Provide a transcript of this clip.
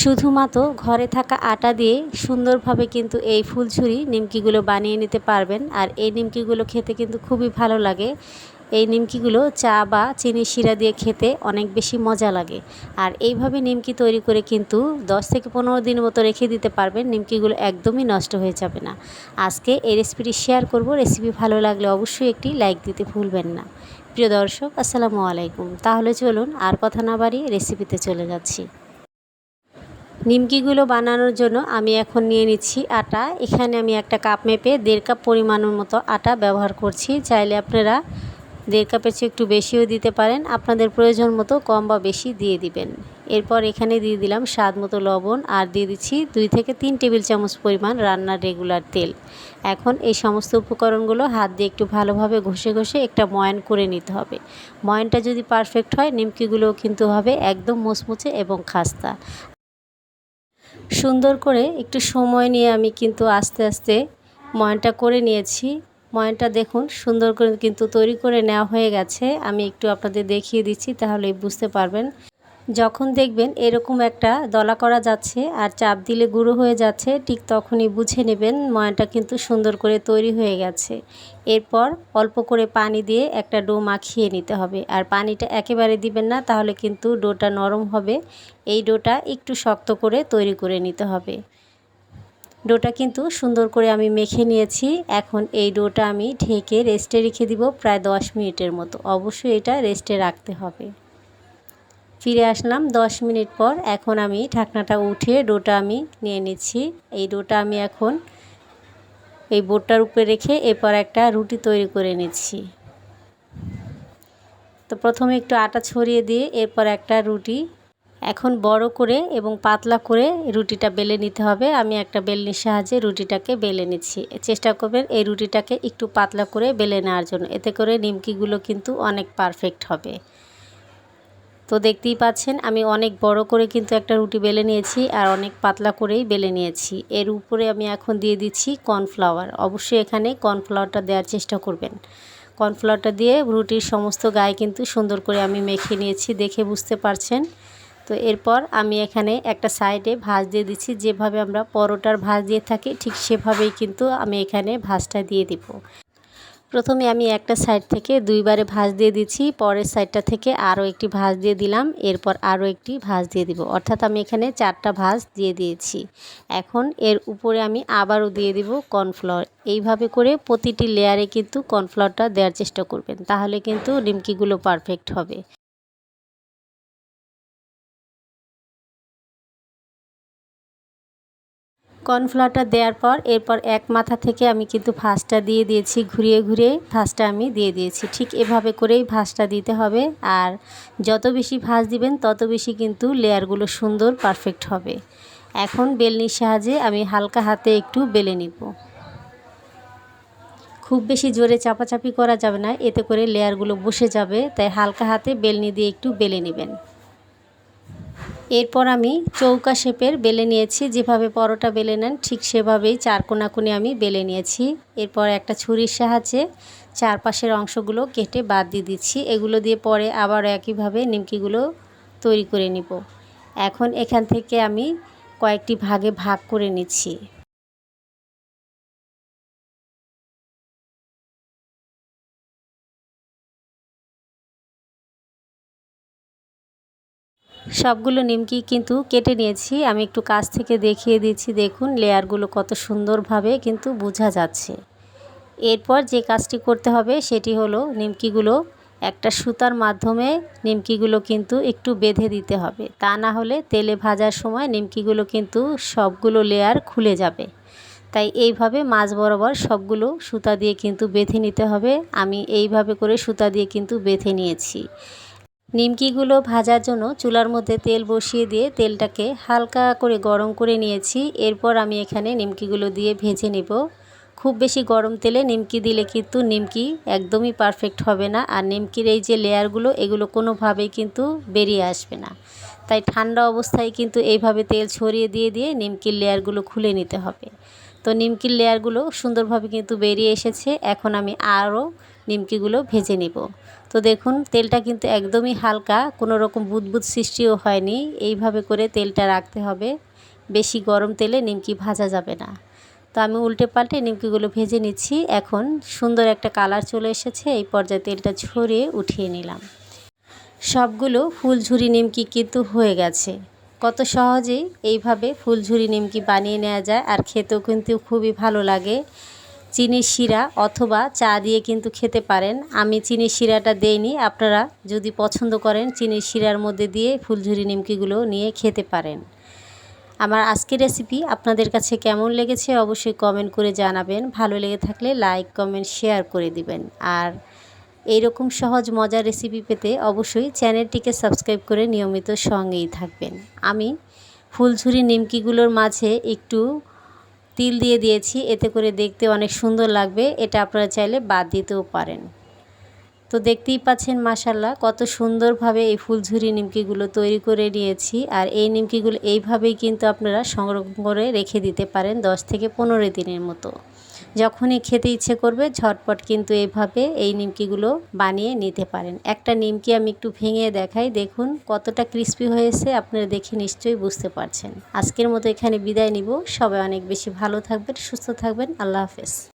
শুধুমাত্র ঘরে থাকা আটা দিয়ে সুন্দরভাবে কিন্তু এই ফুলঝুরি নিমকিগুলো বানিয়ে নিতে পারবেন। আর এই নিমকিগুলো খেতে কিন্তু খুবই ভালো লাগে। এই নিমকিগুলো চা বা চিনি শিরা দিয়ে খেতে অনেক বেশি মজা লাগে। আর এইভাবে নিমকি তৈরি করে কিন্তু দশ থেকে পনেরো দিন মতো রেখে দিতে পারবেন। নিমকিগুলো একদমই নষ্ট হয়ে যাবে না। আজকে এই রেসিপিটি শেয়ার করব। রেসিপি ভালো লাগলে অবশ্যই একটি লাইক দিতে ভুলবেন না। প্রিয় দর্শক, আসসালামু আলাইকুম। তাহলে চলুন আর কথা না বাড়িয়ে রেসিপিতে চলে যাচ্ছি। নিমকিগুলো বানানোর জন্য আমি এখন নিয়ে নিচ্ছি আটা। এখানে আমি একটা কাপ মেপে দেড় কাপ পরিমাণের মতো আটা ব্যবহার করছি। চাইলে আপনারা দেড় কাপের চেয়ে একটু বেশিও দিতে পারেন। আপনাদের প্রয়োজন মতো কম বা বেশি দিয়ে দিবেন। এরপর এখানে দিয়ে দিলাম স্বাদ মতো লবণ আর দিয়ে দিচ্ছি দুই থেকে তিন টেবিল চামচ পরিমাণ রান্নার রেগুলার তেল। এখন এই সমস্ত উপকরণগুলো হাত দিয়ে একটু ভালোভাবে ঘষে ঘষে একটা ময়ান করে নিতে হবে। ময়ানটা যদি পারফেক্ট হয়, নিমকিগুলোও কিন্তু হবে একদম মুচমুচে এবং খাস্তা। সুন্দর করে একটু সময় নিয়ে আমি কিন্তু আস্তে আস্তে ময়নটা করে নিয়েছি। ময়নটা দেখুন সুন্দর করে কিন্তু তৈরি করে নেওয়া হয়ে গেছে। আমি একটু আপনাদের দেখিয়ে দিচ্ছি, তাহলে বুঝতে পারবেন। যখন দেখবেন এরকম একটা দলা করা যাচ্ছে আর চাপ দিলে গুঁড়ো হয়ে যাচ্ছে, ঠিক তখনই বুঝে নেবেন ময়নটা কিন্তু সুন্দর করে তৈরি হয়ে গেছে। এরপর অল্প করে পানি দিয়ে একটা ডো মাখিয়ে নিতে হবে। আর পানিটা একেবারে দিবেন না, তাহলে কিন্তু ডোটা নরম হবে। এই ডোটা একটু শক্ত করে তৈরি করে নিতে হবে। ডোটা কিন্তু সুন্দর করে আমি মেখে নিয়েছি। এখন এই ডোটা আমি ঢেকে রেস্টে রেখে দিব প্রায় দশ মিনিটের মতো। অবশ্যই এটা রেস্টে রাখতে হবে। ফিরে আসলাম দশ মিনিট পর। এখন আমি ঢাকনাটা উঠিয়ে ডোটা আমি নিয়ে নিচ্ছি। এই ডোটা আমি এখন এই বোটটার উপরে রেখে এরপর একটা রুটি তৈরি করে নিচ্ছি। তো প্রথমে একটু আটা ছড়িয়ে দিয়ে এরপর একটা রুটি। এখন বড় করে এবং পাতলা করে রুটিটা বেলে নিতে হবে। আমি একটা বেলনির সাহায্যে রুটিটাকে বেলে নিচ্ছি। চেষ্টা করবেন এই রুটিটাকে একটু পাতলা করে বেলে নেওয়ার জন্য। এতে করে নিমকিগুলো কিন্তু অনেক পারফেক্ট হবে। তো দেখতেই পাচ্ছেন, আমি অনেক বড় করে কিন্তু একটা রুটি বেলে নিয়েছি আর অনেক পাতলা করেই বেলে নিয়েছি। এর উপরে আমি এখন দিয়ে দিচ্ছি কর্নফ্লাওয়ার। অবশ্যই এখানে কর্নফ্লাওয়ারটা দেওয়ার চেষ্টা করবেন। কর্নফ্লাওয়ারটা দিয়ে রুটির সমস্ত গায়ে কিন্তু সুন্দর করে আমি মেখে নিয়েছি, দেখে বুঝতে পারছেন। তো এরপর আমি এখানে একটা সাইডে ভাজ দিয়ে দিচ্ছি, যেভাবে আমরা পরোটার ভাজ দিয়ে থাকি ঠিক সেভাবেই কিন্তু আমি এখানে ভাজটা দিয়ে দিব। প্রথমে আমি একটা সাইড থেকে দুইবারে ভাঁজ দিয়ে দিচ্ছি, পরের সাইডটা থেকে আরও একটি ভাঁজ দিয়ে দিলাম, এরপর আরও একটি ভাঁজ দিয়ে দিব। অর্থাৎ আমি এখানে চারটা ভাঁজ দিয়ে দিয়েছি। এখন এর উপরে আমি আবারও দিয়ে দিব কর্নফ্লাওয়ার এইভাবে করে প্রতিটি লেয়ারে কিন্তু কর্নফ্লাওয়ারটা দেওয়ার চেষ্টা করবেন, তাহলে কিন্তু ডিমকিগুলো পারফেক্ট হবে। কর্নফ্লাওয়ারটা দেওয়ার পর এরপর এক মাথা থেকে আমি কিন্তু ভাঁজটা দিয়ে দিয়েছি, ঘুরিয়ে ঘুরিয়ে ভাঁজটা আমি দিয়ে দিয়েছি। ঠিক এভাবে করেই ভাঁজটা দিতে হবে আর যত বেশি ভাঁজ দিবেন, তত বেশি কিন্তু লেয়ারগুলো সুন্দর পারফেক্ট হবে। এখন বেলনির সাহায্যে আমি হালকা হাতে একটু বেলে নিব। খুব বেশি জোরে চাপাচাপি করা যাবে না, এতে করে লেয়ারগুলো বসে যাবে, তাই হালকা হাতে বেলনি দিয়ে একটু বেলে নেবেন। এরপর আমি চৌকা শেপের বেলে নিয়েছি। যেভাবে পরোটা বেলে নেন, ঠিক সেভাবেই চার কোনাকুনি আমি বেলে নিয়েছি। এরপর একটা ছুরির সাহায্যে চারপাশের অংশগুলো কেটে বাদ দিয়ে দিচ্ছি। এগুলো দিয়ে পরে আবার একইভাবে নিমকিগুলো তৈরি করে নিব। এখন এখান থেকে আমি কয়েকটি ভাগে ভাগ করে নিচ্ছি। সবগুলো নিমকি কিন্তু কেটে নিয়েছি। আমি একটু কাছ থেকে দেখিয়ে দিচ্ছি, দেখুন লেয়ারগুলো কত সুন্দরভাবে কিন্তু বোঝা যাচ্ছে। এরপর যে কাজটি করতে হবে সেটি হলো নিমকিগুলো একটা সুতার মাধ্যমে নিমকিগুলো কিন্তু একটু বেঁধে দিতে হবে। তা না হলে তেলে ভাজার সময় নিমকিগুলো কিন্তু সবগুলো লেয়ার খুলে যাবে। তাই এইভাবে মাছ বরাবর সবগুলো সুতা দিয়ে কিন্তু বেঁধে নিতে হবে। আমি এইভাবে করে সুতা দিয়ে কিন্তু বেঁধে নিয়েছি। নিমকিগুলো ভাজার জন্য চুলার মধ্যে তেল বসিয়ে দিয়ে তেলটাকে হালকা করে গরম করে নিয়েছি। এরপর আমি এখানে নিমকিগুলো দিয়ে ভেজে নেব। খুব বেশি গরম তেলে নিমকি দিলে কিন্তু নিমকি একদমই পারফেক্ট হবে না। আর নিমকির এই যে লেয়ারগুলো, এগুলো কোনোভাবেই কিন্তু বেরিয়ে আসবে না। তাই ঠান্ডা অবস্থায় কিন্তু এইভাবে তেল ছড়িয়ে দিয়ে দিয়ে নিমকির লেয়ারগুলো খুলে নিতে হবে। তো নিমকির লেয়ারগুলো সুন্দরভাবে কিন্তু বেরিয়ে এসেছে। এখন আমি আরও নিমকিগুলো ভেজে নিব। তো দেখুন, তেলটা কিন্তু একদমই হালকা, কোনো রকম বুদবুদ সৃষ্টিও হয়নি। এইভাবে করে তেলটা রাখতে হবে। বেশি গরম তেলে নিমকি ভাজা যাবে না। তো আমি উল্টে পাল্টে নিমকিগুলো ভেজে নিচ্ছি। এখন সুন্দর একটা কালার চলে এসেছে। এই পর্যায়ে তেলটা ছড়িয়ে উঠিয়ে নিলাম। সবগুলো ফুলঝুরি নিমকি কিন্তু হয়ে গেছে। কত সহজেই এইভাবে ফুলঝুরি নিমকি বানিয়ে নেওয়া যায়। আর খেতেও কিন্তু খুবই ভালো লাগে। চিনির শিরা অথবা চা দিয়ে কিন্তু খেতে পারেন। আমি চিনির শিরাটা দেইনি, আপনারা যদি পছন্দ করেন চিনির শিরার মধ্যে দিয়ে ফুলঝুরি নিমকিগুলো নিয়ে খেতে পারেন। আমার আজকের রেসিপি আপনাদের কাছে কেমন লেগেছে অবশ্যই কমেন্ট করে জানাবেন। ভালো লেগে থাকলে লাইক, কমেন্ট, শেয়ার করে দিবেন। আর এইরকম সহজ, মজার রেসিপি পেতে অবশ্যই চ্যানেলটিকে সাবস্ক্রাইব করে নিয়মিত সঙ্গেই থাকবেন। আমি ফুলঝুরি নিমকিগুলোর মাঝে একটু তিল দিয়ে দিয়েছি, এতে করে দেখতে অনেক সুন্দর লাগবে, এটা আপনারা চাইলে বাদ দিতেও পারেন। তো দেখতেই পাচ্ছেন মাসাল্লাহ কত সুন্দরভাবে এই ফুলঝুরি নিমকিগুলো তৈরি করে নিয়েছি, আর এই নিমকিগুলো এইভাবেই কিন্তু আপনারা সংরক্ষণ করে রেখে দিতে পারেন দশ থেকে পনেরো দিনের মতো। যখনই খেতে ইচ্ছে করবে, ঝটপট কিন্তু এভাবে এই নিমকিগুলো বানিয়ে নিতে পারেন। একটা নিমকি আমি একটু ভেঙে দেখাই, দেখুন কতটা ক্রিস্পি হয়েছে, আপনারা দেখে নিশ্চয়ই বুঝতে পারছেন। আজকের মতো এখানে বিদায় নিব। সবাই অনেক বেশি ভালো থাকবেন, সুস্থ থাকবেন। আল্লাহ হাফেজ।